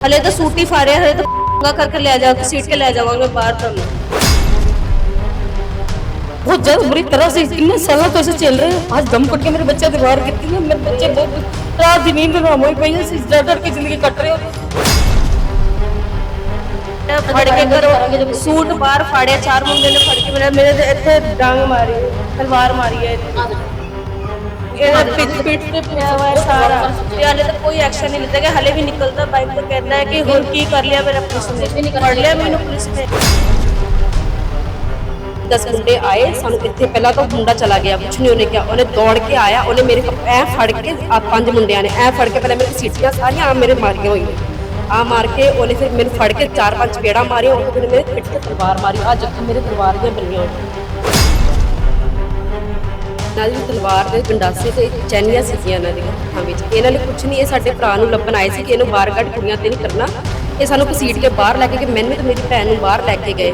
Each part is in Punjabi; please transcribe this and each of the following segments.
हले तो सूट नहीं फा रहे हले तो करके ले जाओ तो सीट के ले जाओ मैं बाहर तो वो जब बुरी तरह से इतने सालों तो ऐसे चल रहे हैं आज दम कट के मेरे बच्चे दीवार गिरती है मेरे बच्चे बहुत रात दिन नींद ना मोई पई से डर डर के ज़िंदगी कट रही हो। तो फड़ के करो सूट बाहर फाड़े चार मुंडे ने फड़ के मेरे मेरे तो इतने डांग मारी तलवार मारी है। ਇਹਦਾ ਪਿੱਠ ਪਿੱਠ ਤੇ ਪਿਆ ਹੋਇਆ ਹੈ ਸਾਰਾ। ਤੇ ਹਲੇ ਤੱਕ ਕੋਈ ਐਕਸ਼ਨ ਨਹੀਂ ਲਿੱਤਾ ਗਿਆ। ਹਲੇ ਵੀ ਨਿਕਲਦਾ ਬਾਈਕ ਤੋਂ ਕਹਿੰਦਾ ਹੈ ਕਿ ਹੁਣ ਕੀ ਕਰ ਲਿਆ ਮੇਰਾ ਪੁਲਿਸ ਨੇ। ਫੜ ਲਿਆ ਮੈਨੂੰ ਪੁਲਿਸ ਨੇ। 10 ਮੁੰਡੇ ਆਏ। ਸਾਨੂੰ ਇੱਥੇ ਪਹਿਲਾਂ ਤਾਂ ਮੁੰਡਾ ਚਲਾ ਗਿਆ। ਕੁਛ ਨਹੀਂ ਉਹਨੇ ਕਿਹਾ। ਉਹਨੇ ਦੌੜ ਕੇ ਆਇਆ। ਉਹਨੇ ਮੇਰੇ ਐ ਫੜ ਕੇ ਆ ਪੰਜ ਮੁੰਡਿਆਂ ਨੇ ਐ ਫੜ ਕੇ ਪਹਿਲਾਂ ਮੇਰੇ ਸੀਟੀਆਂ ਸਾਰੀਆਂ ਆ ਮੇਰੇ ਮਾਰੀਆਂ ਹੋਈਆਂ ਆ ਮਾਰ ਕੇ ਉਹਨੇ ਫਿਰ ਮੈਨੂੰ ਫੜ ਕੇ ਚਾਰ ਪੰਜ ਪੇੜਾ ਮਾਰੀਆਂ। ਉਹ ਫਿਰ ਮੇਰੇ ਪਿੱਠ ਤੇ ਤਲਵਾਰ ਮਾਰੀ। ਆ ਜੱਖਮ ਮੇਰੇ ਤਲਵਾਰ ਦੀਆਂ ਬੰਨੀਆਂ ਹੋਈਆਂ। ਨਾਲ ਦੀ ਤਲਵਾਰ ਦੇ ਗੰਡਾਸੇ ਤੇ ਚੈਨੀਆਂ ਸੀਗੀਆਂ ਇਹਨਾਂ ਦੀਆਂ ਹੱਥਾਂ ਵਿੱਚ। ਇਹਨਾਂ ਨੇ ਕੁਛ ਨਹੀਂ, ਇਹ ਸਾਡੇ ਭਰਾ ਨੂੰ ਲੱਭਣ ਆਏ ਸੀ ਕਿ ਇਹਨੂੰ ਬਾਹਰ ਕੱਢ ਕੁੜੀਆਂ ਤੇ ਨਹੀਂ ਕਰਨਾ। ਇਹ ਸਾਨੂੰ ਘਸੀਟ ਕੇ ਬਾਹਰ ਲੈ ਕੇ ਗਏ। ਮੈਨੂੰ ਤੇ ਮੇਰੀ ਭੈਣ ਨੂੰ ਬਾਹਰ ਲੈ ਕੇ ਗਏ।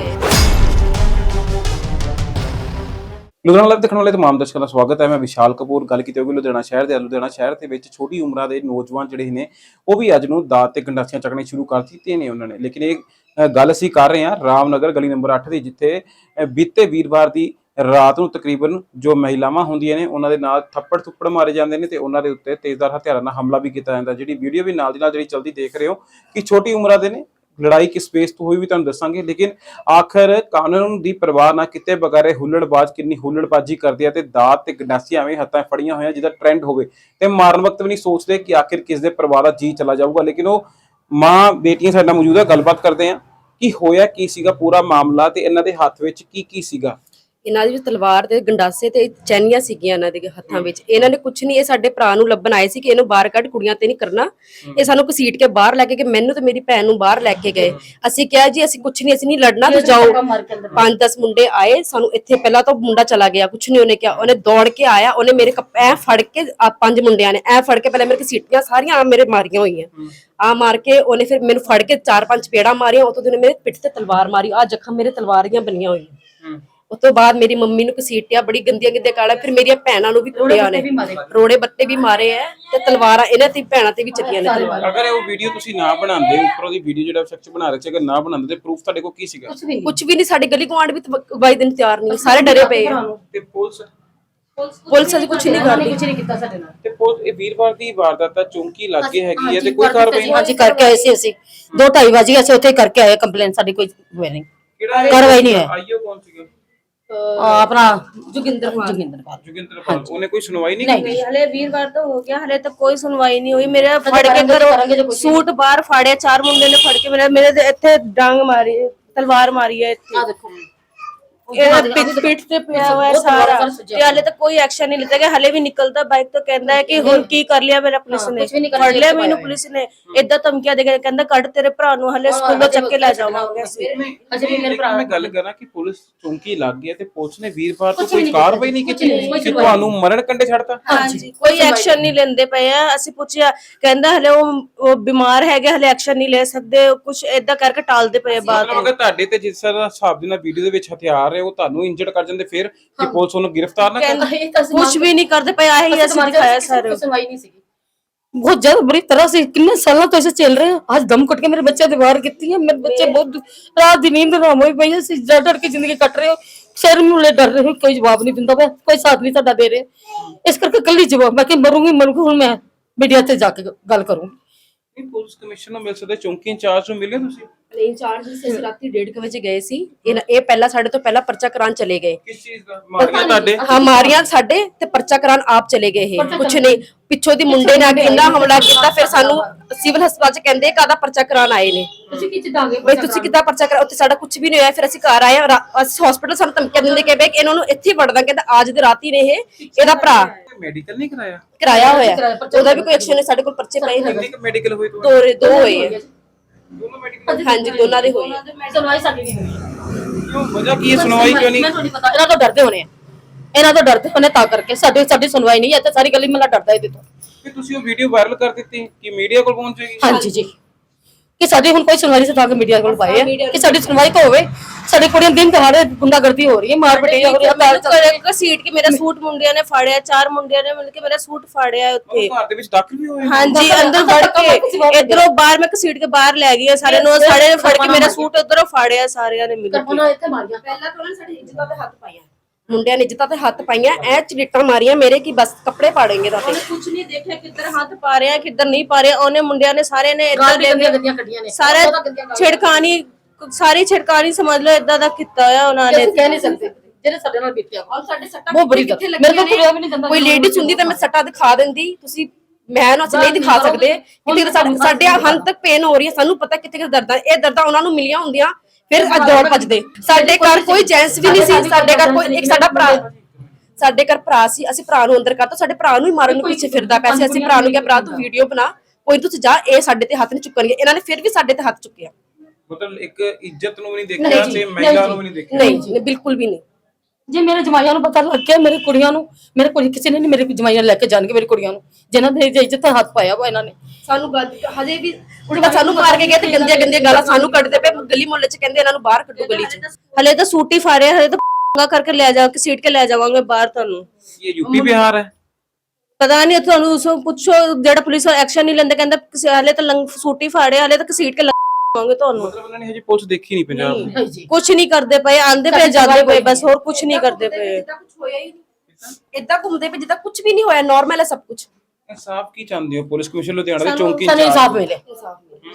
ਲੁਧਿਆਣਾ ਲਾਈਵ ਦੇਖਣ ਵਾਲੇ ਤਮਾਮ ਦਰਸ਼ਕਾਂ ਦਾ ਸਵਾਗਤ ਹੈ। ਮੈਂ ਵਿਸ਼ਾਲ ਕਪੂਰ। ਗੱਲ ਕੀਤੀ ਹੋਵੇ ਲੁਧਿਆਣਾ ਸ਼ਹਿਰ ਦੇ। ਲੁਧਿਆਣਾ ਸ਼ਹਿਰ ਦੇ ਵਿੱਚ ਛੋਟੀ ਉਮਰਾਂ ਦੇ ਨੌਜਵਾਨ ਜਿਹੜੇ ਨੇ, ਉਹ ਵੀ ਅੱਜ ਨੂੰ ਦਾਤ ਤੇ ਗੰਡਾਸੀਆਂ ਚੱਕਣੇ ਸ਼ੁਰੂ ਕਰ ਦਿੱਤੇ ਨੇ ਉਹਨਾਂ ਨੇ। ਲੇਕਿਨ ਇਹ ਗੱਲ ਅਸੀਂ ਕਰ ਰਹੇ ਹਾਂ ਰਾਮਨਗਰ ਗਲੀ ਨੰਬਰ 8 ਦੀ, ਜਿੱਥੇ ਬੀਤੇ ਵੀਰਵਾਰ ਦੀ ਰਾਤ ਨੂੰ ਤਕਰੀਬਨ ਜੋ ਮਹਿਲਾਵਾਂ ਹੁੰਦੀਆਂ ਨੇ, ਉਹਨਾਂ ਦੇ ਨਾਲ ਥੱਪੜ ਥੁੱਪੜ ਮਾਰੇ ਜਾਂਦੇ ਨੇ ਤੇ ਉਹਨਾਂ ਦੇ ਉੱਤੇ ਤੇਜ਼ਦਾਰ ਹਥਿਆਰਾਂ ਨਾਲ ਹਮਲਾ ਵੀ ਕੀਤਾ ਜਾਂਦਾ। ਜਿਹੜੀ ਵੀਡੀਓ ਵੀ ਨਾਲ ਦੀ ਨਾਲ ਜਿਹੜੀ ਚਲਦੀ ਦੇਖ ਰਹੇ ਹੋ ਕਿ ਛੋਟੀ ਉਮਰਾਂ ਦੇ ਨੇ, ਲੜਾਈ ਕਿਸ ਬੇਸ ਤੋਂ ਹੋਈ ਵੀ ਤੁਹਾਨੂੰ ਦੱਸਾਂਗੇ, ਲੇਕਿਨ ਆਖਰ ਕਾਨੂੰਨ ਦੀ ਪਰਵਾਹ ਨਾ ਕੀਤੇ ਬਗੈਰ ਹੁੱਲੜਬਾਜ਼ ਕਿੰਨੀ ਹੁੱਲੜਬਾਜ਼ੀ ਕਰਦੇ ਆ ਤੇ ਦਾਤ ਤੇ ਗੰਡਾਸੀ ਐਵੇਂ ਹੱਥਾਂ ਫੜੀਆਂ ਹੋਈਆਂ ਜਿਹਦਾ ਟ੍ਰੈਂਡ ਹੋਵੇ ਤੇ ਮਾਰਨ ਵਕਤ ਵੀ ਨਹੀਂ ਸੋਚਦੇ ਕਿ ਆਖਿਰ ਕਿਸ ਦੇ ਪਰਿਵਾਰ ਦਾ ਜੀ ਚਲਾ ਜਾਊਗਾ। ਲੇਕਿਨ ਉਹ ਮਾਂ, ਬੇਟੀਆਂ ਸਾਡੇ ਨਾਲ ਮੌਜੂਦ ਹੈ ਗੱਲਬਾਤ ਕਰਦੇ ਆ ਕਿ ਹੋਇਆ ਕੀ ਸੀਗਾ ਪੂਰਾ ਮਾਮਲਾ ਤੇ ਇਹਨਾਂ ਦੇ ਹੱਥ ਵਿੱਚ ਕੀ ਕੀ ਸੀਗਾ? ਇਹਨਾਂ ਦੀ ਵੀ ਤਲਵਾਰ ਦੇ ਗੰਡਾਸੇ ਤੇ ਚੈਨੀਆਂ ਸੀਗੀਆਂ ਇਹਨਾਂ ਦੇ ਹੱਥਾਂ ਵਿੱਚ ਇਹਨਾਂ ਨੇ ਕੁਛ ਨਹੀਂ ਇਹ ਸਾਡੇ ਭਰਾ ਨੂੰ ਲੱਭਣ ਆਏ ਸੀ ਕਿ ਇਹਨੂੰ ਬਾਹਰ ਕੱਢ ਕੁੜੀਆਂ ਤੇ ਨਹੀਂ ਕਰਨਾ। ਇਹ ਸਾਨੂੰ ਘਸੀਟ ਕੇ ਬਾਹਰ ਲੈ ਕੇ ਗਏ ਮੈਨੂੰ ਤੇ ਮੇਰੀ ਭੈਣ ਨੂੰ ਬਾਹਰ ਲੈ ਕੇ ਗਏ। ਅਸੀਂ ਕਿਹਾ ਜੀ ਅਸੀਂ ਕੁਛ ਨਹੀਂ ਅਸੀਂ ਨਹੀਂ ਲੜਨਾ ਤੇ ਜਾਓ। ਪੰਜ 10 ਮੁੰਡੇ ਆਏ ਸਾਨੂੰ ਇੱਥੇ ਪਹਿਲਾਂ ਤਾਂ ਮੁੰਡਾ ਚਲਾ ਗਿਆ ਕੁਛ ਨਹੀਂ ਉਹਨੇ ਕਿਹਾ। ਉਹਨੇ ਦੌੜ ਕੇ ਆਇਆ ਉਹਨੇ ਮੇਰੇ ਕੱਪ ਐ ਫੜ ਕੇ ਆ ਪੰਜ ਮੁੰਡਿਆਂ ਨੇ ਐ ਫੜ ਕੇ ਪਹਿਲਾਂ ਮੇਰੇ ਘਸੀਟੀਆਂ ਸਾਰੀਆਂ ਆ ਮੇਰੇ ਮਾਰੀਆਂ ਹੋਈਆਂ। ਆ ਮਾਰ ਕੇ ਉਹਨੇ ਫਿਰ ਮੈਨੂੰ ਫੜ ਕੇ ਚਾਰ ਪੰਜ ਪੇੜਾ ਮਾਰੀਆਂ ਉਹ ਤੋਂ ਉਹਨੇ ਮੇਰੇ ਪਿੱਠ ਤੇ ਤਲਵਾਰ ਮਾਰੀ ਆ ਜ਼ਖਮ ਮੇਰੇ ਤਲਵਾਰੀਆਂ ਬੰਨੀਆਂ ਹੋਈਆਂ। ਉਸ ਤੋਂ ਬਾਅਦ ਮੇਰੀ ਮੰਮੀ ਨੂੰ ਘਸੀਟਿਆ ਬੜੀ ਗੰਦੀਆਂ ਗੰਦੀਆਂ ਗਾਲਾਂ ਫਿਰ ਮੇਰੀਆਂ ਭੈਣਾਂ ਨੂੰ ਵੀ ਕੁੱਟਿਆ ਨੇ। ਰੋੜੇ ਬੱਤੇ ਵੀ ਮਾਰੇ ਐ ਤੇ ਤਲਵਾਰਾਂ ਇਹਨਾਂ ਤੇ ਭੈਣਾਂ ਤੇ ਵੀ ਚੱਲੀਆਂ ਨੇ। ਤਲਵਾਰਾਂ ਅਗਰ ਉਹ ਵੀਡੀਓ ਤੁਸੀਂ ਨਾ ਬਣਾਉਂਦੇ ਉੱਪਰੋਂ ਦੀ ਵੀਡੀਓ ਜਿਹੜਾ ਸ਼ਖਸ ਬਣਾ ਰਿਹਾ ਸੀ ਅਗਰ ਨਾ ਬਣਾਉਂਦੇ ਤੇ ਪ੍ਰੂਫ ਤੁਹਾਡੇ ਕੋਲ ਕੀ ਸੀਗਾ? ਕੁਝ ਵੀ ਨਹੀਂ। ਸਾਡੇ ਗਲੀ ਗੁਆਂਢ ਵੀ ਬਾਈ ਦਿਨ ਤਿਆਰ ਨਹੀਂ ਸਾਰੇ ਡਰੇ ਪਏ। ਆ ਤੇ ਪੁਲਿਸ? ਪੁਲਿਸ ਅਜੇ ਕੁਝ ਨਹੀਂ ਕਰਦੀ। ਤੇ ਪੁਲਿਸ ਇਹ ਵੀਰਵਾਰ ਦੀ ਵਾਰਦਾਤ ਤਾਂ ਚੌਂਕੀ ਲੱਗੇ ਹੈਗੀ ਹੈ ਤੇ ਕੋਈ ਕਾਰਵਾਈ ਹਾਂਜੀ ਕਰਕੇ ਆਏ ਸੀ ਅਸੀਂ। 2:30 ਵਜੇ ਅਸੀਂ ਉੱਥੇ ਕਰਕੇ ਆਏ ਕੰਪਲੇਨ ਸਾਡੀ ਕੋਈ ਹੋਈ ਨਹੀਂ। ਕਿਹੜਾ ਕਾਰਵਾਈ ਨਹੀਂ ਹੋਈ। ਆਈਓ ਕੌਣ ਸੀਗਾ? ਆਪਣਾ ਜੋਗਿੰਦਰ ਕੁਮਾਰ ਜੋਗਿੰਦਰ ਪਾਲ ਜੋਗਿੰਦਰ ਪਾਲ ਉਹਨੇ ਕੋਈ ਸੁਣਵਾਈ ਨਹੀਂ ਨਹੀਂ। ਕੀਤੀ? ਹਲੇ ਵੀਰਵਾਰ ਤਾਂ ਹੋ ਗਿਆ ਹਲੇ ਤੱਕ ਕੋਈ ਸੁਣਵਾਈ ਨਹੀਂ ਹੋਈ। ਮੇਰੇ ਫੜ ਕੇ ਕਰੋ ਸੂਟ ਬਾਹਰ ਫਾੜਿਆ ਚਾਰ ਮੁੰਡੇ ਨੇ ਫੜ ਕੇ ਮੇਰੇ ਮੇਰੇ ਤੇ ਇੱਥੇ ਡਾਂਗ ਮਾਰੀ ਤਲਵਾਰ ਮਾਰੀ ਹੈ ਇੱਥੇ। ਆ ਦੇਖੋ। ਇਹਦਾ ਪਿੱਠ ਪਿੱਠ ਤੇ ਪਿਆ ਹੋਇਆ ਹੈ ਸਾਰਾ ਤੇ ਹਲੇ ਤੱਕ ਕੋਈ ਐਕਸ਼ਨ ਨਹੀਂ ਲਿੱਤਾ ਗਿਆ। ਹਲੇ ਵੀ ਨਿਕਲਦਾ ਬਾਈਕ ਤੋਂ ਕਹਿੰਦਾ ਹੈ ਕਿ ਹੁਣ ਕੀ ਕਰ ਲਿਆ ਮੇਰਾ ਪੁਲਿਸ ਨੇ। ਫੜ ਲਿਆ ਮੈਨੂੰ ਪੁਲਿਸ ਨੇ। ਇਦਾਂ ਧਮਕੀਆਂ ਦੇ ਕੇ ਕਹਿੰਦਾ ਕੱਢ ਤੇਰੇ ਭਰਾ ਨੂੰ ਹਲੇ ਸਕੂਲੋਂ ਚੱਕ ਕੇ ਲੈ ਜਾਵਾਂਗੇ ਅਸੀਂ। ਅਜੇ ਵੀ ਮੇਰੇ ਭਰਾ ਮੈਂ ਗੱਲ ਕਰਾਂ ਕਿ ਪੁਲਿਸ ਚੌਂਕੀ ਲੱਗ ਗਈ ਹੈ ਤੇ ਪੁਲਿਸ ਨੇ ਵੀਰਵਾਰ ਤੋਂ ਕੋਈ ਕਾਰਵਾਈ ਨਹੀਂ ਕੀਤੀ? ਕਿ ਤੁਹਾਨੂੰ ਮਰਨ ਕੰਡੇ ਛੱਡਤਾ? ਹਾਂਜੀ ਕੋਈ ਐਕਸ਼ਨ ਨਹੀਂ ਲੈਂਦੇ ਪਏ ਆ। ਅਸੀਂ ਪੁੱਛਿਆ ਕਹਿੰਦਾ ਹਲੇ ਉਹ ਉਹ ਬਿਮਾਰ ਹੈਗੇ ਹਲੇ ਐਕਸ਼ਨ ਨਹੀਂ ਲੈ ਸਕਦੇ। ਕੁਝ ਇਦਾਂ ਕਰਕੇ ਟਾਲਦੇ ਪਏ ਆ ਬਾਤ ਮਤਲਬ ਤੁਹਾਡੇ ਤੇ ਜਿਸ ਤਰ੍ਹਾਂ ਹਿਸਾਬ ਦੇ ਨਾਲ ਵੀਡੀਓ ਦੇ ਵਿੱਚ ਹਥਿਆਰ ਹੈ ਉਹ ਤੁਹਾਨੂੰ ਇੰਜਰਡ ਕਰ ਜਾਂਦੇ ਫਿਰ ਕਿ ਪੁਲਿਸ ਉਹਨੂੰ ਗ੍ਰਿਫਤਾਰ ਨਾ ਕਰੇ ਕੁਝ ਵੀ ਨਹੀਂ ਕਰਦੇ ਪਏ ਆਹੀ ਅਸੀਂ ਦਿਖਾਇਆ ਸਾਰੇ ਸੁਣਵਾਈ ਨਹੀਂ ਸੀਗੀ बहुत ज्यादा बुरी तरह से कितने सालों तो ऐसे चल रहे हैं आज दम कट के मेरे बच्चे दीवार गिरती है मेरे बच्चे बहुत रात दिन नींद ना हुई पई है डर डर के जिंदगी कट रहे हो सिर मुले डर रहे हो कोई जवाब नहीं दिंदा पिया कोई साथ नहीं साडा दे रहे इस करके कल ही जवाब मैं कि मरूंगी मरूंगी हुन मैं मीडिया ते जाके गल करूंगी ਨਹੀਂ ਪੁਲਿਸ ਕਮਿਸ਼ਨਰ ਨੂੰ ਮਿਲ ਸਕਦੇ ਚੌਂਕੀ ਇੰਚਾਰਜ ਨੂੰ ਮਿਲੇ ਤੁਸੀਂ ਨਹੀਂ ਚਾਰਜ ਸੀ ਅਸੀਂ ਰਾਤੀ 1:30 ਵਜੇ ਗਏ ਸੀ। ਇਹ ਇਹ ਪਹਿਲਾਂ ਸਾਡੇ ਤੋਂ ਪਹਿਲਾਂ ਪਰਚਾ ਕਰਾਉਣ ਚਲੇ ਗਏ। ਕਿਸ ਚੀਜ਼ ਦਾ? ਮਾਰੀਆਂ ਤੁਹਾਡੇ? ਹਾਂ ਮਾਰੀਆਂ ਸਾਡੇ ਤੇ ਪਰਚਾ ਕਰਾਉਣ ਆਪ ਚਲੇ ਗਏ ਇਹ। ਕੁਛ ਨਹੀਂ ਪਿੱਛੋਂ ਦੀ ਮੁੰਡੇ ਨੇ ਆ ਕੇ ਇੰਨਾ ਹਮਲਾ ਕੀਤਾ ਫਿਰ ਸਾਨੂੰ ਸਿਵਲ ਹਸਪਤਾਲ ਚ ਕਹਿੰਦੇ ਕਾਹਦਾ ਪਰਚਾ ਕਰਾਉਣ ਆਏ ਨੇ। ਤੁਸੀਂ ਕਿੱਥੇ ਦਾਂਗੇ ਬਈ ਤੁਸੀਂ ਕਿੱਦਾਂ ਪਰਚਾ ਕਰਾ ਉੱਥੇ ਸਾਡਾ ਕੁਝ ਵੀ ਨਹੀਂ ਹੋਇਆ ਫਿਰ ਅਸੀਂ ਘਰ ਆਏ ਹਾਂ, ਰਾ- ਅਸੀਂ ਹਸਪੀਟਲ ਸਾਨੂੰ ਧਮਕੀਆਂ ਦਿੰਦੇ ਕਿ ਬਈ ਇਹਨਾਂ ਨੂੰ ਇੱਥੇ ਹੀ ਵੜਦਾ ਕਹਿੰਦਾ ਅੱਜ ਦੀ ਰਾਤ ਹੀ ਨੇ ਇਹ ਇਹਦਾ ਭਰਾ। ਮੈਡੀਕਲ ਨਹੀਂ ਕਰਾਇਆ? ਕਰਾਇਆ ਹੋਇਆ। ਉਹਦਾ ਵੀ ਕੋਈ ਐਕਸ਼ਨ ਨਹੀਂ ਸਾਡੇ ਕੋਲ ਪਰਚੇ ਪਏ ਨੇ। ਕਿੰਨੀ ਮੈਡੀਕਲ ਹੋਈ ਦੋ ਹੋਏ ਹਾਂਜੀ ਦੋਨਾਂ ਦੇ ਹੋਏ ਆ। ਸੁਣਵਾਈ ਸਾਡੀ ਨਹੀਂ ਹੋਈ। ਕਿਉਂ ਵਜ੍ਹਾ ਕੀ ਹੈ? ਸੁਣਵਾਈ ਕਿਉਂ ਨਹੀਂ? ਮੈਨੂੰ ਨਹੀਂ ਪਤਾ ਇਹਨਾਂ ਤੋਂ ਡਰਦੇ ਹੋਣੇ ਆ। ਇਹਨਾਂ ਤੋਂ ਡਰਦੇ ਹੋਣੇ ਤਾਂ ਕਰਕੇ ਸਾਡੀ ਸਾਡੀ ਸੁਣਵਾਈ ਨਹੀਂ ਹੈ ਤੇ ਸਾਰੀ ਗਲੀ ਮਹੱਲਾ ਡਰਦਾ ਇਹਦੇ ਤੋਂ। ਕਿ ਤੁਸੀਂ ਉਹ ਵੀਡੀਓ ਵਾਇਰਲ ਕਰ ਦਿੱਤੀ ਕਿ ਮੀਡੀਆ ਕੋਲ ਪਹੁੰਚੇਗੀ ਹਾਂਜੀ ਜੀ। ਕਿ ਸਾਡੀ ਹੁਣ ਕੋਈ ਸੁਣਵਾਈ ਸਤਾ ਕੇ ਮੀਡੀਆ ਕੋਲ ਪਾਏ ਆ ਕਿ ਸਾਡੀ ਸੁਣਵਾਈ ਕੋ ਹੋਵੇ ਸਾਡੀ ਕੁੜੀਆਂ ਦਿਨ ਦਿਹਾੜੇ ਗੁੰਡਾਗਰਦੀ ਹੋ ਰਹੀ ਹੈ ਮਾਰ ਪਟਾਈ ਹੋ ਰਹੀ ਹੈ ਹੜਤਾਲ ਚੱਲ ਹੈ। ਘਸੀਟ ਕੇ ਮੇਰਾ ਸੂਟ ਮੁੰਡਿਆਂ ਨੇ ਫਾੜਿਆ ਚਾਰ ਮੁੰਡਿਆਂ ਨੇ ਮਿਲ ਕੇ ਮੇਰਾ ਸੂਟ ਫਾੜਿਆ ਉੱਥੇ। ਘਰ ਦੇ ਵਿੱਚ ਦਾਖਲ ਵੀ ਹੋਏ ਹਾਂਜੀ ਅੰਦਰ ਵੜ ਕੇ ਇਧਰੋਂ ਬਾਹਰ ਮੈਂ ਘਸੀਟ ਕੇ ਬਾਹਰ ਲੈ ਗਈ ਆ ਸਾਰੇ ਨੂੰ ਸਾਰੇ ਨੇ ਫੜ ਕੇ ਮੇਰਾ ਸੂਟ ਉਧਰੋਂ ਫਾੜਿਆ ਸਾਰਿਆਂ ਨੇ ਮਿਲ ਕੇ। ਉਹਨਾਂ ਇੱਥੇ ਮਾਰੀਆਂ। ਪਹਿਲਾਂ ਤਾਂ ਉਹਨਾਂ ਨੇ ਸਾਡੀ ਇੱਜ਼ਤਾਂ ਤੇ ਹੱਥ ਪਾਈਆਂ। ਮੁੰਡਿਆਂ ਨੇ ਇੱਜ਼ਤਾਂ ਤੇ ਹੱਥ ਪਾਈਆਂ ਐ ਚਿੱਟਾਂ ਮਾਰੀਆਂ ਮੇਰੇ ਕੀ ਬਸ ਕੱਪੜੇ ਪਾੜेंगे ਤਾਂ ਉਹਨੇ ਕੁਝ ਨਹੀਂ ਦੇਖਿਆ ਕਿੱਧਰ ਹੱਥ ਪਾ ਰਿਹਾ ਕਿੱਧਰ ਨਹੀਂ ਪਾ ਰਿਹਾ। ਉਹਨੇ ਮੁੰਡਿਆਂ ਨੇ ਸਾਰੇ ਨੇ ਗੰਦੀਆਂ ਗੰਦੀਆਂ ਕੱਢੀਆਂ ਨੇ। ਸਾਰੇ ਛਿੜਕਾਣੀ ਸਾਰੀ ਛਿੜਕਾਣੀ ਸਮਝ ਲਓ ਇਦਾਂ ਦਾ ਕੀਤਾ ਹੋਇਆ ਉਹਨਾਂ ਨੇ। ਕਹਿ ਨਹੀਂ ਸਕਦੇ। ਜਿਹੜੇ ਸਾਡੇ ਨਾਲ ਬੀਤਿਆ ਔਰ ਸਾਡੇ ਸੱਟਾਂ ਬਹੁਤ ਬੁਰੀ ਗੱਲ। ਮੇਰੇ ਕੋਲ ਤੁਰਿਆ ਵੀ ਨਹੀਂ ਜਾਂਦਾ ਕੋਈ ਲੇਡੀ ਹੁੰਦੀ ਤਾਂ ਮੈਂ ਸੱਟਾਂ ਦਿਖਾ ਦਿੰਦੀ। ਤੁਸੀਂ ਮੈਂ ਨਾ ਅਸੀਂ ਨਹੀਂ ਦਿਖਾ ਸਕਦੇ। ਕਿਤੇ ਸਾਡੇ ਸਾਡੇ ਹੰਦ ਤੱਕ ਪੇਨ ਹੋ ਰਹੀ ਹੈ ਸਾਨੂੰ ਪਤਾ ਕਿੱਥੇ ਕਿੱਥੇ ਦਰਦਾਂ ਇਹ ਦਰਦਾਂ ਉਹਨਾਂ ਨੂੰ ਮਿਲੀਆਂ ਹੁੰਦੀਆਂ। ਫਿਰ ਅੱਜ ਦੌੜ ਭੱਜਦੇ। ਸਾਡੇ ਘਰ ਕੋਈ ਜੈਂਸ ਵੀ ਨਹੀਂ ਸੀ ਸਾਡੇ ਘਰ ਕੋਈ ਇੱਕ ਸਾਡਾ ਭਰਾ ਸਾਡੇ ਘਰ ਭਰਾ ਸੀ ਅਸੀਂ ਭਰਾ ਨੂੰ ਅੰਦਰ ਕਰਤਾ ਸਾਡੇ ਭਰਾ ਨੂੰ ਹੀ ਮਾਰਨ ਨੂੰ ਪਿੱਛੇ ਫਿਰਦਾ ਪਿਆ ਸੀ ਅਸੀਂ ਭਰਾ ਨੂੰ ਕਿਹਾ ਭਰਾ ਤੂੰ ਵੀਡੀਓ ਬਣਾ ਕੋਈ ਤੂੰ ਜਾ ਇਹ ਸਾਡੇ ਤੇ ਹੱਥ ਨਹੀਂ ਚੁੱਕਣਗੇ। ਇਹਨਾਂ ਨੇ ਫਿਰ ਵੀ ਸਾਡੇ ਤੇ ਹੱਥ ਚੁੱਕਿਆ। ਮਤਲਬ ਇੱਕ ਇੱਜ਼ਤ ਨੂੰ ਵੀ ਨਹੀਂ ਦੇਖਿਆ ਤੇ ਮਹਿਲਾ ਨੂੰ ਵੀ ਨਹੀਂ ਦੇਖਿਆ। ਨਹੀਂ ਜੀ ਬਿਲਕੁਲ ਵੀ ਨਹੀਂ। ਜੇ ਮੇਰੇ ਜਮਾਈਆਂ ਨੂੰ ਪਤਾ ਲੱਗ ਗਿਆ ਮੇਰੇ ਕੁੜੀਆਂ ਨੂੰ ਮੇਰੇ ਕੁੜੀ ਕਿਸੇ ਨੇ ਨਹੀਂ ਮੇਰੇ ਜਮਾਈਆਂ ਲੈ ਕੇ ਜਾਣਗੇ ਮੇਰੀ ਕੁੜੀਆਂ ਨੂੰ। ਜਿਨ੍ਹਾਂ ਦੇ ਇੱਜ਼ਤ ਤੇ ਹੱਥ ਪਾਇਆ ਵਾ ਇਹਨਾਂ ਨੇ। ਸਾਨੂੰ ਗੱਲ ਹਜੇ ਵੀ ਉਲਟਾ ਸਾਨੂੰ ਮਾਰ ਕੇ ਗਏ ਤੇ ਗੰਦੀਆਂ ਗੰਦੀਆਂ ਗਾਲਾਂ ਸਾਨੂੰ ਕੱਢਦੇ ਪਏ ਗਲੀ ਮੁਹੱਲੇ ਚ ਕਹਿੰਦੇ ਇਹਨਾਂ ਨੂੰ ਬਾਹਰ ਕੱਢੋ ਗਲੀ ਚ। ਹਲੇ ਤਾਂ ਸੂਟ ਹੀ ਫਾੜਿਆ ਹਲੇ ਤਾਂ ਪੰਗਾ ਕਰਕੇ ਲੈ ਜਾ ਕੇ ਸੀਟ ਕੇ ਲੈ ਜਾਵਾਂਗੇ ਬਾਹਰ ਤੁਹਾਨੂੰ। ਇਹ ਯੂਪੀ ਬਿਹਾਰ ਹੈ? ਪਤਾ ਨਹੀਂ ਤੁਹਾਨੂੰ ਉਸ ਨੂੰ ਪੁੱਛੋ ਜਿਹੜਾ ਪੁਲਿਸ ਐਕਸ਼ਨ ਨਹੀਂ ਲੈਂਦਾ ਕਹਿੰਦਾ ਕਿਸੇ- ਹਲੇ ਤਾਂ ਲੰਗ ਸੂਟ ਹੀ ਫਾੜਿਆ ਹਲੇ ਤਾਂ ਸੀਟ ਕੇ ਲਵਾਂਗੇ ਤੁਹਾਨੂੰ। ਮਤਲਬ ਉਹਨਾਂ ਨੇ ਹਜੇ ਪੁਲਿਸ ਦੇਖੀ ਨਹੀਂ ਪੰਜਾਬ ਦੀ। ਹਾਂਜੀ। ਕੁਝ ਨਹੀਂ ਕਰਦੇ ਪਏ ਆਂਦੇ ਪਏ ਜਾਂਦੇ ਪਏ ਬਸ ਹੋਰ ਕੁਝ ਨਹੀਂ ਕਰਦੇ ਪਏ। ਜਿੱਦਾਂ ਕੁਝ ਹੋਇਆ ਹੀ ਨਹੀਂ। ਇਦਾਂ ਘੁੰਮਦੇ ਪਏ ਜਿੱਦਾਂ ਕੁਝ ਵੀ ਨਹੀਂ ਹੋਇਆ ਨਾਰਮਲ ਹੈ ਸਭ ਕੁਝ ਇਨਸਾਫ ਕੀ ਚਾਹੁੰਦੇ ਹੋ ਪੁਲਿਸ ਕਮਿਸ਼ਨ ਲੁਧਿਆਣਾ ਦੇ ਚੌਂਕੀ ਸਾਨੂੰ ਇਨਸਾਫ ਮਿਲੇ।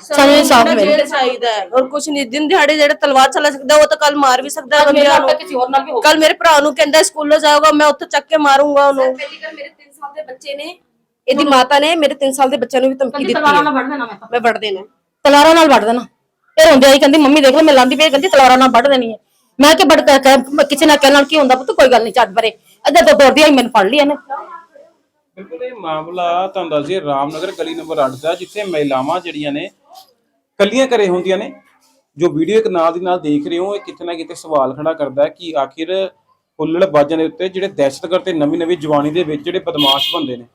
ਸਾਨੂੰ ਇਨਸਾਫ ਮਿਲਣਾ ਚਾਹੀਦਾ ਹੈ ਔਰ ਕੁਝ ਨਹੀਂ ਦਿਨ ਦਿਹਾੜੇ ਜਿਹੜਾ ਤਲਵਾਰ ਚਲਾ ਸਕਦਾ ਉਹ ਤਾਂ ਕੱਲ ਮਾਰ ਵੀ ਸਕਦਾ ਹੈ ਬੰਦਿਆਂ ਨੂੰ। ਕਿਸੇ ਹੋਰ ਨਾਲ ਵੀ ਹੋ ਕੱਲ ਮੇਰੇ ਭਰਾ ਨੂੰ ਕਹਿੰਦਾ ਸਕੂਲੋਂ ਜਾਊਗਾ ਮੈਂ ਉੱਥੇ ਚੱਕ ਕੇ ਮਾਰੂੰਗਾ ਉਹਨੂੰ। ਪਹਿਲੀ ਗੱਲ ਮੇਰੇ 3 ਸਾਲ ਦੇ ਬੱਚੇ ਨੇ। ਇਹਦੀ ਮਾਤਾ ਨੇ ਮੇਰੇ 3 ਸਾਲ ਦੇ ਬੱਚਿਆਂ ਨੂੰ ਵੀ ਧਮਕੀ ਦਿੱਤੀ ਮੈਂ ਤਾਂ। ਮੈਂ ਵੜ ਦੇਣਾ ਤਲਵਾਰਾਂ ਨਾਲ ਵੱਢ ਦੇਣਾ। ਇਹ ਰੋਂਦੇ ਆਈ ਕਹਿੰਦੀ, ਮੰਮੀ ਦੇਖ ਲੈ, ਮੈਂ ਲਾਂਦੀ ਪਈ ਕਹਿੰਦੀ, ਤਲਵਾਰਾਂ ਨਾਲ ਵੱਢ ਦੇਣੀ ਹੈ। ਮੈਂ ਕਿ ਵੱਢ ਕਿਸੇ ਨਾਲ ਕਹਿਣ ਨਾਲ ਕੀ ਹੁੰਦਾ ਪੁੱਤ? ਕੋਈ ਗੱਲ ਨਹੀਂ ਛੱਡ ਪਰੇ। ਅੱਧਾ ਤੋਂ ਦੌੜਦੀ ਆਈ, ਮੈਨੂੰ ਫੜ ਲਿਆ ਨੇ ਬਿਲਕੁਲ, ਇਹ ਮਾਮਲਾ ਤੁਹਾਨੂੰ ਦੱਸਿਏ ਰਾਮਨਗਰ ਗਲੀ ਨੰਬਰ 8 ਦਾ, ਜਿੱਥੇ ਮਹਿਲਾਵਾਂ ਜਿਹੜੀਆਂ ਨੇ ਕੱਲੀਆਂ ਘਰੇ ਹੁੰਦੀਆਂ ਨੇ, ਜੋ ਵੀਡੀਓ ਇੱਕ ਨਾਲ ਦੀ ਨਾਲ ਦੇਖ ਰਹੇ ਹੋ, ਇਹ ਕਿਤੇ ਨਾ ਕਿਤੇ ਸਵਾਲ ਖੜਾ ਕਰਦਾ ਹੈ ਕਿ ਆਖਿਰ ਹੁੱਲੜਬਾਜ਼ਾਂ ਦੇ ਉੱਤੇ ਜਿਹੜੇ ਦਹਿਸ਼ਤਗਰਦ ਤੇ ਨਵੀਂ ਨਵੀਂ ਜਵਾਨੀ ਦੇ ਵਿੱਚ ਜਿਹੜੇ ਬਦਮਾਸ਼ ਬੰਦੇ ਨੇ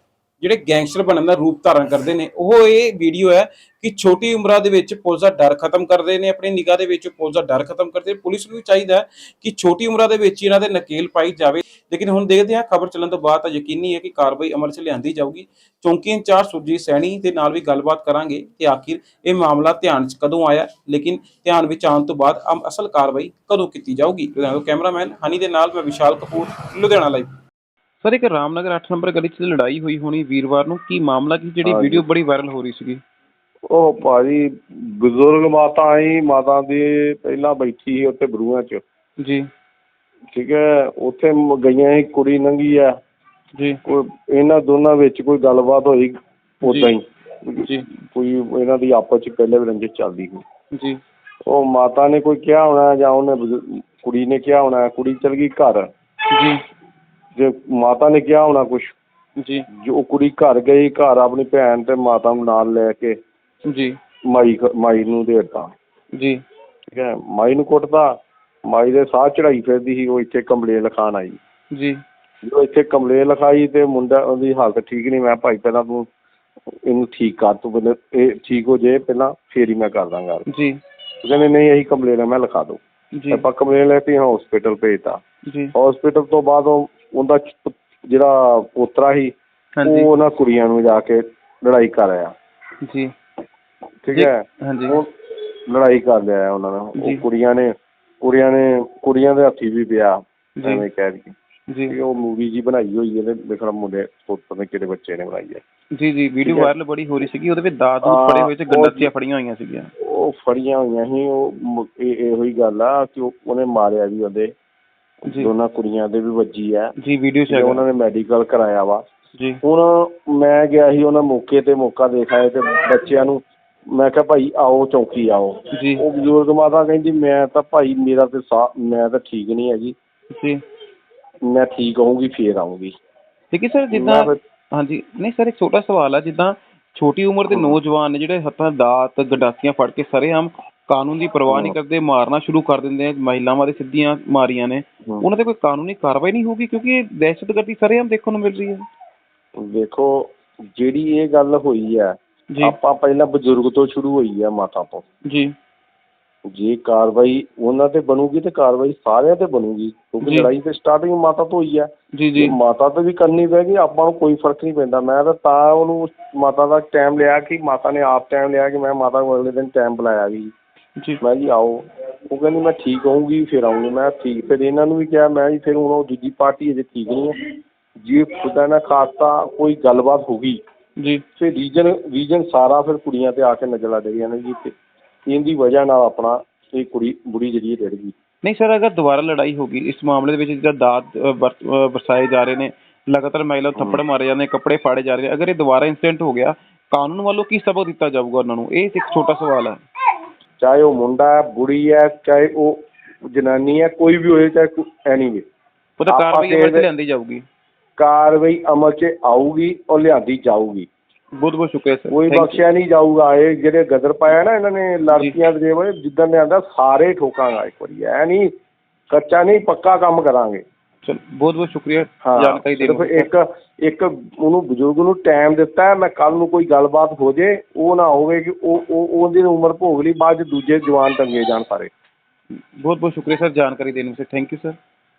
ਜਿਹੜੇ ਗੈਂਗਸਟਰ ਬਣਨ ਦਾ ਰੂਪ ਧਾਰਨ ਕਰਦੇ ਨੇ, ਉਹ ਇਹ ਵੀਡੀਓ ਹੈ ਕਿ ਛੋਟੀ ਉਮਰਾਂ ਦੇ ਵਿੱਚ ਪੁਲਿਸ ਦਾ ਡਰ ਖਤਮ ਕਰਦੇ ਨੇ, ਆਪਣੀ ਨਿਗਾਹ ਦੇ ਵਿੱਚ ਪੁਲਿਸ ਦਾ ਡਰ ਖਤਮ ਕਰਦੇ ਪੁਲਿਸ ਨੂੰ ਵੀ ਚਾਹੀਦਾ ਕਿ ਛੋਟੀ ਉਮਰਾਂ ਦੇ ਵਿੱਚ ਇਹਨਾਂ ਦੇ ਨਕੇਲ ਪਾਈ ਜਾਵੇ। ਲੇਕਿਨ ਹੁਣ ਦੇਖਦੇ ਹਾਂ, ਖਬਰ ਚੱਲਣ ਤੋਂ ਬਾਅਦ ਤਾਂ ਯਕੀਨੀ ਹੈ ਕਿ ਕਾਰਵਾਈ ਅਮਲ 'ਚ ਲਿਆਂਦੀ ਜਾਊਗੀ। ਚੌਂਕੀ ਇੰਚਾਰਜ ਸੁਰਜੀਤ ਸੈਣੀ ਦੇ ਨਾਲ ਵੀ ਗੱਲਬਾਤ ਕਰਾਂਗੇ ਕਿ ਆਖਿਰ ਇਹ ਮਾਮਲਾ ਧਿਆਨ 'ਚ ਕਦੋਂ ਆਇਆ, ਲੇਕਿਨ ਧਿਆਨ ਵਿੱਚ ਆਉਣ ਤੋਂ ਬਾਅਦ ਅਸਲ ਕਾਰਵਾਈ ਕਦੋਂ ਕੀਤੀ ਜਾਊਗੀ? ਲੁਧਿਆਣਾ ਕੈਮਰਾਮੈਨ ਹਨੀ ਦੇ ਨਾਲ ਮੈਂ ਵਿਸ਼ਾਲ ਕਪੂਰ, ਲੁਧਿਆਣਾ ਲਾਈਵ ਸਰ ਇੱਕ ਰਾਮਨਗਰ 8 ਨੰਬਰ ਗਲੀ 'ਚ ਲੜਾਈ ਹੋਈ ਹੋਣੀ ਵੀਰਵਾਰ ਨੂੰ ਕੀ ਮਾਮਲਾ ਕੀ? ਜਿਹੜੀ ਵੀਡੀਓ ਬੜੀ ਵਾਇਰਲ ਹੋ ਰਹੀ ਸੀਗੀ। ਉਹ ਭਾਜੀ ਬਜ਼ੁਰਗ ਮਾਤਾ ਆਈ ਮਾਤਾ ਦੀ ਪਹਿਲਾਂ ਬੈਠੀ ਸੀ ਉੱਥੇ ਬਰੂਆਂ 'ਚ। ਜੀ। ਠੀਕ ਹੈ ਉੱਥੇ ਮ- ਗਈਆਂ ਸੀ ਕੁੜੀ ਨੰਗੀ ਆ। ਜੀ। ਕੋਈ ਇਹਨਾਂ ਦੋਨਾਂ ਵਿੱਚ ਕੋਈ ਗੱਲਬਾਤ ਹੋਈ ਉਦਾਂ ਹੀ। ਜੀ। ਕੋਈ ਇਹਨਾਂ ਦੀ ਆਪਸ 'ਚ ਪਹਿਲੇ ਵੀ ਰੰਜਿਸ਼ ਚੱਲਦੀ ਸੀ। ਜੀ। ਉਹ ਮਾਤਾ ਨੇ ਕੋਈ ਕਿਹਾ ਹੋਣਾ ਜਾਂ ਉਹਨੇ ਬਜ਼ੁ- ਕੁੜੀ ਨੇ ਕਿਹਾ ਹੋਣਾ ਕੁੜੀ ਚਲ ਗਈ ਘਰ। ਜੀ। ਜੇ ਮਾਤਾ ਨੇ ਕਿਹਾ ਹੋਣਾ ਕੁਝ ਜੀ। ਜੋ ਕੁੜੀ ਘਰ ਗਈ ਘਰ ਆਪਣੀ ਭੈਣ ਤੇ ਮਾਤਾ ਨੂੰ ਨਾਲ ਲੈ ਕੇ ਜੀ। ਮਾਈ ਮਾਈ ਨੂੰ ਦੇ ਦਿੱਤਾ। ਜੀ। ਠੀਕ ਹੈ ਮਾਈ ਨੂੰ ਕੁੱਟਦਾ ਮਾਈ ਦੇ ਸਾਹ ਚੜਾਈ ਫਿਰਦੀ ਸੀ ਉਹ ਇੱਥੇ ਕੰਪਲੇਨ ਲਿਖਾਣ ਆਈ। ਜੀ। ਜਦੋਂ ਇੱਥੇ ਕੰਪਲੇਨ ਲਿਖਾਈ ਤੇ ਮੁੰਡਾ ਉਹਦੀ ਹਾਲਤ ਠੀਕ ਨਹੀਂ ਮੈਂ ਭਾਈ ਪਹਿਲਾਂ ਤੂੰ ਇਹਨੂੰ ਠੀਕ ਕਰ ਤੂੰ ਪਹਿਲਾਂ ਇਹ ਠੀਕ ਹੋ ਜੇ ਪਹਿਲਾਂ ਫੇਰ ਹੀ ਮੈਂ ਕਰ ਦਾਂਗਾ। ਜੀ। ਕਹਿੰਦੇ ਨਹੀਂ ਇਹੀ ਕੰਪਲੇਨ ਮੈਂ ਲਿਖਾ ਦਊਂ। ਜੀ। ਆਪਾਂ ਕੰਪਲੇਨ ਲੈਤੀ ਹਸਪੀਟਲ ਭੇਜਤਾ। ਜੀ। ਹਸਪੀਟਲ ਤੋਂ ਬਾਅਦ ਉਹ ਉਹਦਾ ਜਿਹੜਾ ਪੋਤਰਾ ਸੀ ਉਹ ਹਾਂਜੀ ਉਹਨਾਂ ਕੁੜੀਆਂ ਨੂੰ ਜਾ ਕੇ ਲੜਾਈ ਕਰ ਆਇਆ। ਜੀ। ਠੀਕ ਜੀ, ਹੈ? ਹਾਂਜੀ। ਉਹ ਲੜਾਈ ਕਰ ਲਿਆ ਉਹਨਾਂ ਨਾਲ। ਜੀ। ਉਹ ਕੁੜੀਆਂ ਨੇ ਕੁੜੀਆਂ ਨੇ ਕੁੜੀਆਂ ਦੇ ਹੱਥੀ ਵੀ ਪਿਆ ਜੀ। ਐਵੇਂ ਕਹਿ ਰਹੀ ਜੀ। ਕਿ ਉਹ ਮੂਵੀ ਜੀ ਬਣਾਈ ਹੋਈ ਹੈ ਤੇ ਮੇਰੇ ਖਿਆਲ ਮੁੰਡੇ ਪਤਾ ਨਹੀਂ ਕਿਹੜੇ ਬੱਚੇ ਨੇ ਬਣਾਈ ਹੈ। ਜੀ ਜੀ। ਵੀਡੀਓ ਠੀਕ ਹੈ। ਵਾਇਰਲ ਬੜੀ ਹੋ ਰਹੀ ਸੀਗੀ। ਉਹਦੇ ਵਿੱਚ ਦਾਦ ਨੂੰ ਹਾਂ, ਫੜੇ ਹੋਏ ਤੇ ਉਹ- ਗੰਡਾਸੀਆਂ ਫੜੀਆਂ ਹੋਈਆਂ ਸੀਗੀਆਂ। ਉਹ ਫੜੀਆਂ ਹੋਈਆਂ ਸੀ। ਉਹ ਮ- ਇਹ ਇਹੋ ਹੀ ਗੱਲ ਆ ਕਿ ਉਹ- ਉਹਨੇ ਮਾਰਿਆ ਵੀ ਉਹਦੇ। ਜੀ। ਦੋਨਾਂ ਕੁੜੀਆਂ ਦੇ ਵੀ ਵੱਜੀ ਆ। ਜੀ ਵੀਡੀਓ ਤੇ ਉਹਨਾਂ ਨੇ ਮੈਡੀਕਲ ਕਰਾਇਆ ਵਾ। ਜੀ। ਹੁਣ ਮੈਂ ਗਿਆ ਸੀ ਉਹਨਾਂ ਮੌਕੇ ਤੇ ਮੌਕਾ ਦੇਖਾਇਆ ਤੇ ਬੱਚਿਆਂ ਨੂੰ ਮੈਂ ਕਿਹਾ ਭਾਈ ਆਓ ਚੌਕੀ ਆਓ। ਜੀ। ਉਹ ਬਜ਼ੁਰਗ ਮਾਤਾ ਕਹਿੰਦੀ ਮੈਂ ਤਾਂ ਭਾਈ ਮੇਰਾ ਤੇ ਸਾਹ ਮੈਂ ਤਾਂ ਠੀਕ ਨਹੀਂ ਹੈਗੀ। ਜੀ। ਮੈਂ ਠੀਕ ਹੋਊਂਗੀ ਫੇਰ ਆਊਂਗੀ। ਠੀਕ ਹੈ ਸਰ ਜਿੱਦਾਂ ਮੈਂ ਹਾਂਜੀ। ਨਹੀਂ ਸਰ ਇੱਕ ਛੋਟਾ ਸਵਾਲ ਆ। ਜਿੱਦਾਂ ਛੋਟੀ ਉਮਰ ਦੇ ਨੌਜਵਾਨ ਨੇ ਜਿਹੜੇ ਹੱਥਾਂ ਦਾਤ ਗੰਡਾਸੀਆਂ ਫੜ ਕੇ ਸਰੇਆਮ ਕਾਨੂੰਨ ਦੀ ਪਰਵਾਹ ਨਹੀਂ ਕਰਦੇ ਮਾਰਨਾ ਸ਼ੁਰੂ ਕਰ ਦਿੰਦੇ ਆ ਮਹਿਲਾਵਾਂ ਦੇ ਸਿੱਧੀਆਂ ਮਾਰੀਆਂ ਨੇ। ਉਹਨਾਂ ਤੇ ਕੋਈ ਕਾਨੂੰਨੀ ਕਾਰਵਾਈ ਨਹੀਂ ਹੋਊਗੀ ਕਿਉਂਕਿ ਇਹ ਦਹਿਸ਼ਤਗਰਦੀ ਸਰੇਆਮ ਦੇਖਣ ਨੂੰ ਮਿਲ ਰਹੀ ਹੈ। ਦੇਖੋ ਜਿਹੜੀ ਇਹ ਗੱਲ ਹੋਈ ਹੈ ਜੀ। ਆਪਾਂ ਪਹਿਲਾਂ ਬਜ਼ੁਰਗ ਤੋਂ ਸ਼ੁਰੂ ਹੋਈ ਆ ਮਾਤਾ ਤੋਂ। ਜੀ। ਜੇ ਕਾਰਵਾਈ ਉਹਨਾਂ ਤੇ ਬਣੂਗੀ ਤੇ ਕਾਰਵਾਈ ਸਾਰਿਆਂ ਤੇ ਬਣੂਗੀ ਕਿਉਂਕਿ। ਲੜਾਈ ਤੇ ਸਟਾਰਟਿੰਗ ਮਾਤਾ ਤੋਂ ਹੋਈ ਆ ਜੀ ਜੇ। ਮਾਤਾ ਤੇ ਵੀ ਕਰਨੀ ਪੈਗੀ ਆਪਾਂ ਨੂੰ ਕੋਈ ਫ਼ਰਕ ਨਹੀਂ ਪੈਂਦਾ। ਮੈਂ ਤਾਂ ਤਾਂ ਉਹਨੂੰ ਮਾਤਾ ਦਾ ਟਾਈਮ ਲਿਆ ਕਿ ਮਾਤਾ ਨੇ ਆਪ ਟਾਈਮ ਲਿਆ ਕਿ ਮੈਂ ਮਾਤਾ ਨੂੰ ਅਗਲੇ ਦਿਨ ਟਾਈਮ ਬੁਲਾਇਆ ਵੀ। ਮੈਂ ਜੀ ਆਓ। ਉਹ ਕਹਿੰਦੀ ਮੈਂ ਠੀਕ ਹੋਊਂਗੀ ਫਿਰ ਆਉਂਗੀ ਮੈਂ ਠੀਕ। ਫਿਰ ਇਹਨਾਂ ਨੂੰ ਵੀ ਕਿਹਾ ਮੈਂ ਜੀ ਫਿਰ ਹੁਣ ਉਹ ਦੂਜੀ ਪਾਰਟੀ ਅਜੇ ਠੀਕ ਨਹੀਂ ਹੈ। ਜੇ ਖੁਦਾ ਨਾ ਖਾਸਤਾ ਕੋਈ ਗੱਲਬਾਤ ਹੋ ਗਈ ਜੀ। ਫਿਰ ਰੀਜਨ ਰੀਜਨ ਸਾਰਾ ਫਿਰ ਕੁੜੀਆਂ ਤੇ ਆ ਕੇ ਨਜ਼ਰ ਲੱਗ ਗਈਆਂ ਨੇ ਜੀ ਤੇ ਇਹਦੀ ਵਜ੍ਹਾ ਨਾਲ ਆਪਣਾ ਇਹ ਕੁੜੀ ਬੁੜੀ ਜਿਹੜੀ ਹੈ ਡਿੱਗ ਗਈ। ਨਹੀਂ ਸਰ ਅਗਰ ਦੁਬਾਰਾ ਲੜਾਈ ਹੋ ਗਈ ਇਸ ਮਾਮਲੇ ਦੇ ਵਿੱਚ ਜਿਹੜਾ ਦਾਤ ਵਰਸਾਏ ਜਾ ਰਹੇ ਨੇ ਲਗਾਤਾਰ ਮਹਿਲਾ ਥੱਪੜ ਮਾਰੇ ਜਾਂਦੇ ਕੱਪੜੇ ਫਾੜੇ ਜਾ ਰਹੇ ਅਗਰ ਇਹ ਦੁਬਾਰਾ ਇੰਸੀਡੈਂਟ ਹੋ ਗਿਆ ਕਾਨੂੰਨ ਵੱਲੋਂ ਕੀ ਸਬਕ ਦਿੱਤਾ ਜਾਊਗਾ ਉਹਨਾਂ ਨੂੰ? ਇਹ ਇੱਕ ਛੋਟਾ ਸਵਾਲ ਹੈ। ਚਾਹੇ ਉਹ ਮੁੰਡਾ ਹੈ ਬੁੜੀ ਹੈ ਚਾਹੇ ਉਹ ਜਨਾਨੀ ਹੈ ਕੋਈ ਵੀ ਹੋਏ ਚਾਹੇ ਐਨੀਵੇ ਉਹਦਾ ਆਪਾਂ ਕਾਰਵਾਈ ਅਮਲ 'ਚ ਲਿਆਂਦੀ ਜਾਊਗੀ। ਕਾਰਵਾਈ ਅਮਲ 'ਚ ਆਊਗੀ ਔਰ ਲਿਆਂਦੀ ਜਾਊਗੀ। ਬਹੁਤ ਬਹੁਤ ਸ਼ੁਕਰੀਆ ਸਰ। ਕੋਈ. ਬਖਸ਼ਿਆ ਨਹੀਂ ਜਾਊਗਾ ਇਹ ਜਿਹੜੇ ਗਦਰ ਪਾਇਆ ਨਾ ਇਹਨਾਂ ਨੇ ਲੜਕੀਆਂ ਦੇ ਜਿੱਦਾਂ ਦੇ ਆਂਦਾ ਸਾਰੇ ਠੋਕਾਂਗਾ ਇੱਕ ਵਾਰੀ ਐ ਨਹੀਂ ਕੱਚਾ ਨਹੀਂ ਪੱਕਾ ਕੰਮ ਕਰਾਂਗੇ। ਚਲੋ ਬਹੁਤ ਬਹੁਤ ਸ਼ੁਕਰੀਆ ਹਾਂ ਜਾਣਕਾਰੀ ਦੇਣ ਲਈ ਇੱਕ ਇੱਕ ਉਹਨੂੰ ਬਜ਼ੁਰਗ ਨੂੰ ਟਾਈਮ ਦਿੱਤਾ ਮੈਂ ਕੱਲ ਨੂੰ ਕੋਈ ਗੱਲਬਾਤ ਹੋ ਜੇ ਉਹ ਨਾ ਹੋਵੇ ਕਿ ਉਹ ਉਹ ਉਹਦੀ ਉਮਰ ਭੋਗ ਲਈ ਬਾਅਦ 'ਚ ਦੂਜੇ ਜਵਾਨ ਟੰਗੇ ਜਾਣ ਸਾਰੇ। ਬਹੁਤ ਬਹੁਤ ਸ਼ੁਕਰੀਆ ਸਰ ਜਾਣਕਾਰੀ ਦੇਣ ਵਾਸਤੇ। Thank you sir